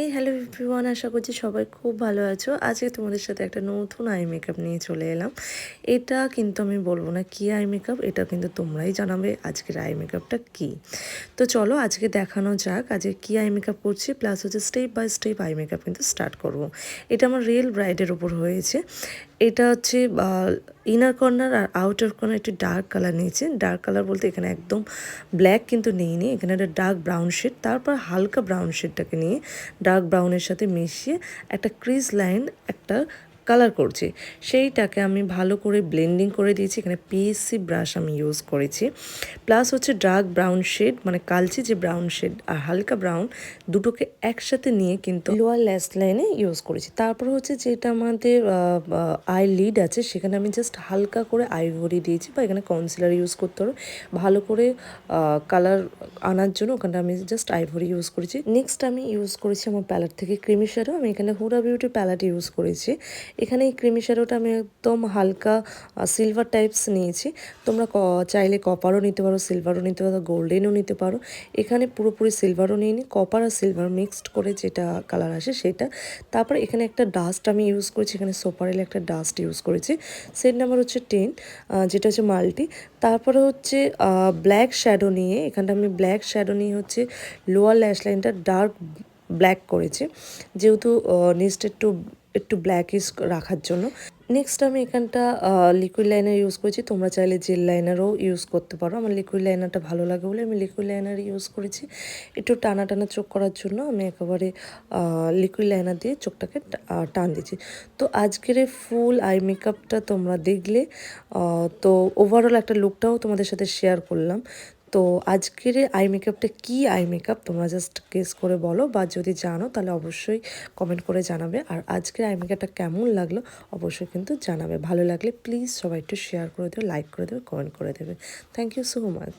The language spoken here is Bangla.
হেই হ্যালো এভরিওয়ান আশা করছি সবাই খুব ভালো আছো। আজকে তোমাদের সাথে একটা নতুন আই মেকআপ নিয়ে চলে এলাম। এটা কিন্তু আমি বলব না কি আই মেকআপ এটা কিন্তু তোমরাই জানাবে আজকের আই মেকআপটা কি। তো চলো আজকে দেখানো যাক আজকে কি আই মেকআপ করছি প্লাস হচ্ছে step by step eye makeup কিন্তু স্টার্ট করব। এটা আমার রিয়েল ব্রাইডের ওপর হয়েছে। এটা হচ্ছে ইনার কর্নার আর আউটার কর্নার একটু ডার্ক কালার নিয়েছে ডার্ক কালার বলতে এখানে একদম ব্ল্যাক কিন্তু নেই নি এখানে একটা ডার্ক ব্রাউন শেড তারপর হালকা ব্রাউন শেডটাকে নিয়ে ডার্ক ব্রাউনের সাথে মিশিয়ে একটা ক্রিজ লাইন একটা কালার করছি। সেইটাকে আমি ভালো করে ব্লেন্ডিং করে দিয়েছি। এখানে পিএসসি ব্রাশ আমি ইউজ করেছি। প্লাস হচ্ছে ডার্ক ব্রাউন শেড মানে কালচে যে ব্রাউন শেড আর হালকা ব্রাউন দুটোকে একসাথে নিয়ে কিন্তু লোয়ার ল্যাস লাইনে ইউজ করেছি। তারপর হচ্ছে যেটা আমাদের আই লিড আছে, সেখানে আমি জাস্ট হালকা করে আইভরি দিয়েছি বা এখানে কনসিলার ইউজ করতে হবে। ভালো করে কালার আনার জন্য ওখানে আমি জাস্ট আইভরি ইউজ করেছি। নেক্সট আমি ইউজ করেছি আমার প্যালেট থেকে ক্রিমি শ্যাডো আমি এখানে হুডা বিউটি প্যালেট ইউজ করেছি। এখানে এই ক্রিমি শ্যাডোটা আমি একদম হালকা সিলভার টাইপস নিয়েছি। তোমরা চাইলে কপারও নিতে পারো সিলভারও নিতে পারো গোল্ডেনও নিতে পারো। এখানে পুরোপুরি সিলভারও নিয়ে নিই কপার আর সিলভার মিক্সড করে যেটা কালার আসে সেটা। তারপর এখানে একটা ডাস্ট আমি ইউজ করেছি, এখানে সোপারেল একটা ডাস্ট ইউজ করেছি। সেট নাম্বার হচ্ছে টেন যেটা হচ্ছে মাল্টি তারপরে হচ্ছে ব্ল্যাক শ্যাডো নিয়ে, এখানটা আমি ব্ল্যাক শ্যাডো নিয়ে হচ্ছে লোয়ার ল্যাশ লাইনটা ডার্ক ব্ল্যাক করেছি। যেহেতু নিচটা একটু একটু ব্ল্যাকিশ রাখার জন্য। নেক্সট আমি এখানটা লিকুইড লাইনার ইউজ করেছি। তোমরা চাইলে জেল লাইনারও ইউজ করতে পারো। আমার লিকুইড লাইনারটা ভালো লাগে বলে আমি লিকুইড লাইনার ইউজ করেছি। একটু টানা টানা চোখ করার জন্য আমি একেবারে লিকুইড লাইনার দিয়ে চোখটাকে টান দিয়েছি। তো আজকের এই ফুল আই মেকআপটা তোমরা দেখলে তো ওভারঅল একটা লুকটাও তোমাদের সাথে শেয়ার করলাম। তো আজকের আই মেকআপটা কী আই মেকআপ তোমরা জাস্ট গেস করে বলো বা যদি জানো তাহলে অবশ্যই কমেন্ট করে জানাবে। আর আজকের আই মেকআপটা কেমন লাগল অবশ্যই কিন্তু জানাবে। ভালো লাগলে প্লিজ সবাই একটু শেয়ার করে দেবে লাইক করে দেবে কমেন্ট করে দেবে। Thank you so much